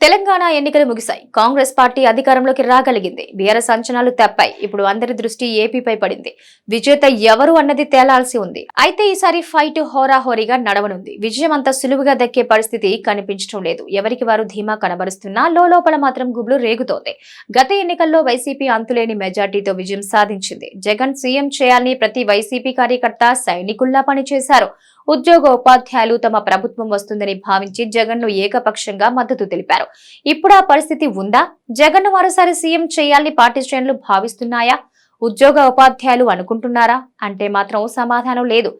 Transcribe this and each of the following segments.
తెలంగాణ ఎన్నికలు ముగిశాయి. కాంగ్రెస్ పార్టీ అధికారంలోకి రాగలిగింది. బీఆర్ఎస్ అంచనాలు తప్పాయి. ఇప్పుడు అందరి దృష్టి ఏపీపై పడింది. విజేత ఎవరు అన్నది తేలాల్సి ఉంది. అయితే ఈసారి ఫైట్ హోరాహోరీగా నడవనుంది. విజయం అంత సులువుగా దక్కే పరిస్థితి కనిపించడం లేదు. ఎవరికి వారు ధీమా కనబరుస్తున్నా లోపల మాత్రం గుబులు రేగుతోంది. గత ఎన్నికల్లో వైసీపీ అంతులేని మెజార్టీతో విజయం సాధించింది. జగన్ సీఎం చేయాలని ప్రతి వైసీపీ కార్యకర్త సైనికుల్లా పనిచేశారు. ఉద్యోగ ఉపాధ్యాయులు తమ ప్రభుత్వం వస్తుందని భావించి జగన్ను ఏకపక్షంగా మద్దతు తెలిపారు. ఇప్పుడు ఆ పరిస్థితి ఉందా? జగన్ను మరోసారి సీఎం చేయాలని పార్టీ శ్రేణులు భావిస్తున్నాయా? ఉద్యోగ ఉపాధ్యాయులు అనుకుంటున్నారా? అంటే మాత్రం సమాధానం లేదు.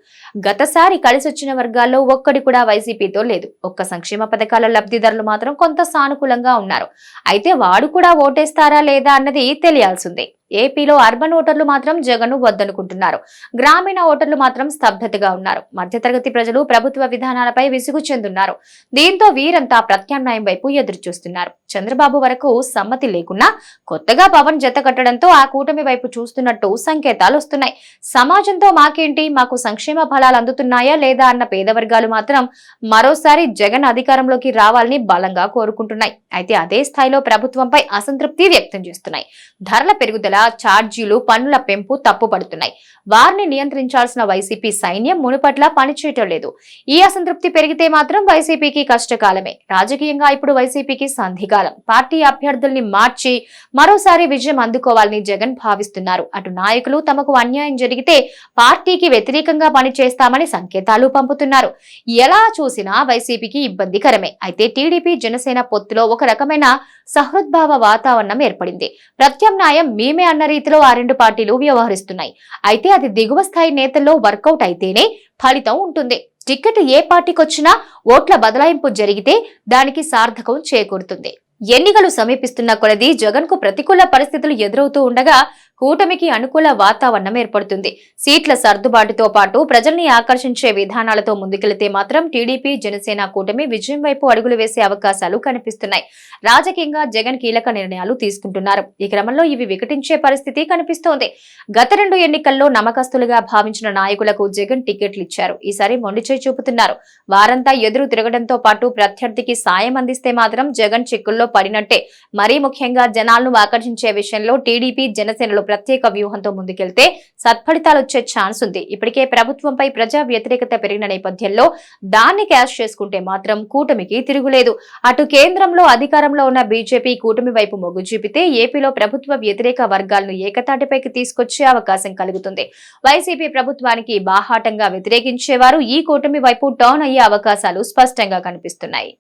గతసారి కలిసొచ్చిన వర్గాల్లో ఒక్కడి కూడా వైసీపీతో లేదు. ఒక్క సంక్షేమ పథకాల లబ్ధిదారులు మాత్రం కొంత సానుకూలంగా ఉన్నారు. అయితే వాడు కూడా ఓటేస్తారా లేదా అన్నది తెలియాల్సిందే. ఏపీలో అర్బన్ ఓటర్లు మాత్రం జగన్ వద్దనుకుంటున్నారు. గ్రామీణ ఓటర్లు మాత్రం స్తబ్దతగా ఉన్నారు. మధ్యతరగతి ప్రజలు ప్రభుత్వ విధానాలపై విసుగు చెందున్నారు. దీంతో వీరంతా ప్రత్యామ్నాయం వైపు ఎదురు చూస్తున్నారు చంద్రబాబు వరకు సమ్మతి లేకున్నా కొత్తగా పవన్ జత కట్టడంతో ఆ కూటమి వైపు చూస్తున్నట్టు సంకేతాలు వస్తున్నాయి. సమాజంతో మాకేంటి? మాకు సంక్షేమ ఫలాలు అందుతున్నాయా లేదా అన్న పేద వర్గాలు మాత్రం మరోసారి జగన్ అధికారంలోకి రావాలని బలంగా కోరుకుంటున్నాయి. అయితే అదే స్థాయిలో ప్రభుత్వంపై అసంతృప్తి వ్యక్తం చేస్తున్నాయి. ధరల పెరుగుదల ఛార్జీలు పన్నుల పెంపు తప్పుపడుతున్నాయి. వారిని నియంత్రించాల్సిన వైసీపీ సైన్యం మునుపట్ల పనిచేయటం లేదు. ఈ అసంతృప్తి పెరిగితే మాత్రం వైసీపీకి కష్టకాలమే. రాజకీయంగా ఇప్పుడు వైసీపీకి సంధికాలం. పార్టీ అభ్యర్థుల్ని మార్చి మరోసారి విజయం అందుకోవాలని జగన్ భావిస్తున్నారు. అటు నాయకులు తమకు అన్యాయం జరిగితే పార్టీకి వ్యతిరేకంగా పనిచేస్తామని సంకేతాలు పంపుతున్నారు. ఎలా చూసినా వైసీపీకి ఇబ్బందికరమే. అయితే టీడీపీ జనసేన పొత్తులో ఒక రకమైన సహృద్భావ వాతావరణం ఏర్పడింది. ప్రత్యామ్నాయం మేమే అన్న రీతిలో ఆ రెండు పార్టీలు వ్యవహరిస్తున్నాయి. అయితే అది దిగువ స్థాయి నేతల్లో వర్కౌట్ అయితేనే ఫలితం ఉంటుంది. టికెట్ ఏ పార్టీకి వచ్చినా ఓట్ల బదలాయింపు జరిగితే దానికి సార్థకం చేకూరుతుంది. ఎన్నికలు సమీపిస్తున్న కొలది జగన్కు ప్రతికూల పరిస్థితులు ఎదురవుతూ ఉండగా కూటమికి అనుకూల వాతావరణం ఏర్పడుతుంది. సీట్ల సర్దుబాటుతో పాటు ప్రజల్ని ఆకర్షించే విధానాలతో ముందుకెళితే మాత్రం టీడీపీ జనసేన కూటమి విజయం వైపు అడుగులు వేసే అవకాశాలు కనిపిస్తున్నాయి. రాజకీయంగా జగన్ కీలక నిర్ణయాలు తీసుకుంటున్నారు. ఈ క్రమంలో ఇవి వికటించే పరిస్థితి కనిపిస్తోంది. గత రెండు ఎన్నికల్లో నమ్మకస్తులుగా భావించిన నాయకులకు జగన్ టికెట్లు ఇచ్చారు. ఈసారి మొండిచేయి చూపుతున్నారు. వారంతా ఎదురు తిరగడంతో పాటు ప్రత్యర్థికి సాయం అందిస్తే మాత్రం జగన్ చిక్కుల్లో పడినట్టే. మరీ ముఖ్యంగా జనాలను ఆకర్షించే విషయంలో టీడీపీ జనసేనలో ప్రత్యేక వ్యూహంతో ముందుకెళ్తే సత్ఫలితాలు వచ్చే ఛాన్స్ ఉంది. ఇప్పటికే ప్రభుత్వంపై ప్రజా వ్యతిరేకత పెరిగిన నేపథ్యంలో దాన్ని క్యాష్ చేసుకుంటే మాత్రం కూటమికి తిరుగులేదు. అటు కేంద్రంలో అధికారంలో ఉన్న బీజేపీ కూటమి వైపు మొగ్గు చూపితే ఏపీలో ప్రభుత్వ వ్యతిరేక వర్గాలను ఏకతాటిపైకి తీసుకొచ్చే అవకాశం కలుగుతుంది. వైసీపీ ప్రభుత్వానికి బాహాటంగా వ్యతిరేకించేవారు ఈ కూటమి వైపు టర్న్ అయ్యే అవకాశాలు స్పష్టంగా కనిపిస్తున్నాయి.